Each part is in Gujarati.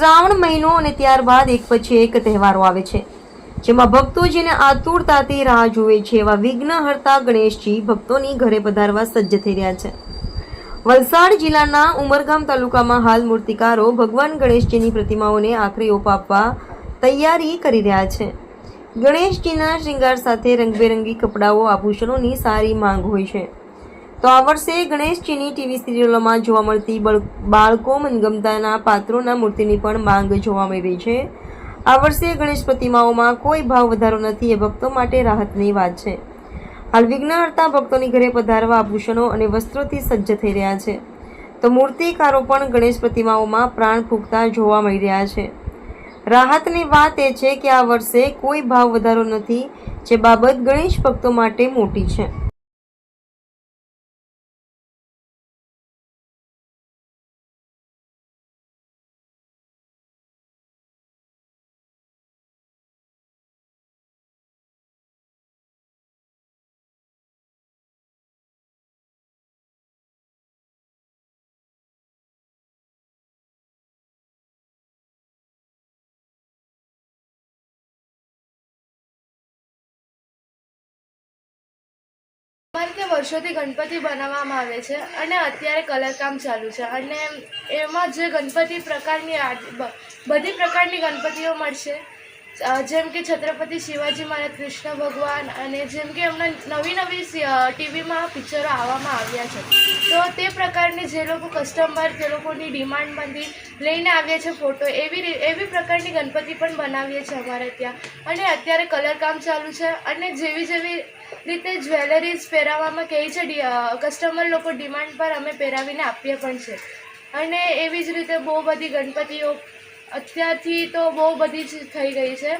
શ્રાવણ મહિનો અને ત્યારબાદ એક પછી એક તહેવારો આવે છે, જેમાં ભક્તો જેને આતુરતાથી રાહ જુએ છે એવા વિઘ્નહર્તા ગણેશજી ભક્તોની ઘરે પધારવા સજ્જ થઈ રહ્યા છે. વલસાડ જિલ્લાના ઉમરગામ તાલુકામાં હાલ મૂર્તિકારો ભગવાન ગણેશજીની પ્રતિમાઓને આખરી ઓપ આપવા તૈયારી કરી રહ્યા છે. ગણેશજીના શ્રૃંગાર સાથે રંગબેરંગી કપડાઓ, આભૂષણોની સારી માંગ હોય છે. તો આ વર્ષે ગણેશજીની ટીવી સિરિયલોમાં જોવા મળતી બળ- બાળકો મનગમતાના પાત્રોના મૂર્તિની પણ માંગ જોવા મળી છે. આ વર્ષે ગણેશ પ્રતિમાઓમાં કોઈ ભાવ વધારો નથી એ ભક્તો માટે રાહતની વાત છે. હાલ વિઘ્નહર્તા ભક્તોની ઘરે પધારવા આભૂષણો અને વસ્ત્રોથી સજ્જ થઈ રહ્યા છે. તો મૂર્તિકારો પણ ગણેશ પ્રતિમાઓમાં પ્રાણ ફૂંકતા જોવા મળી રહ્યા છે. રાહતની વાત એ છે કે આ વર્ષે કોઈ ભાવ વધારો નથી, જે બાબત ગણેશ ભક્તો માટે મોટી છે. અમારે વર્ષોથી ગણપતિ બનાવવામાં આવે છે અને અત્યારે કલરકામ ચાલુ છે અને એમાં જે ગણપતિ પ્રકારની બધી પ્રકારની ગણપતિઓ મળશે. જેમ કે છત્રપતિ શિવાજી મહારાજ કૃષ્ણ ભગવાન અને જેમ કે હમણાં નવી નવી ટીવીમાં પિક્ચરો આવવામાં આવ્યા છે. તો તે પ્રકારની જે લોકો કસ્ટમર તે લોકોની ડિમાન્ડમાંથી લઈને આવ્યા છે ફોટો, એવી એવી પ્રકારની ગણપતિ પણ બનાવીએ છીએ અમારે ત્યાં. અને અત્યારે કલરકામ ચાલુ છે અને જેવી જેવી રીતે જ્વેલરીઝ પહેરાવવામાં કહે છે કસ્ટમર લોકો ડિમાન્ડ પર અમે પહેરાવીને આપીએ પણ છે. અને એવી જ રીતે બહુ બધી ગણપતિઓ અત્યારથી તો બહુ બધી થઈ ગઈ છે.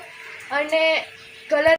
અને કલર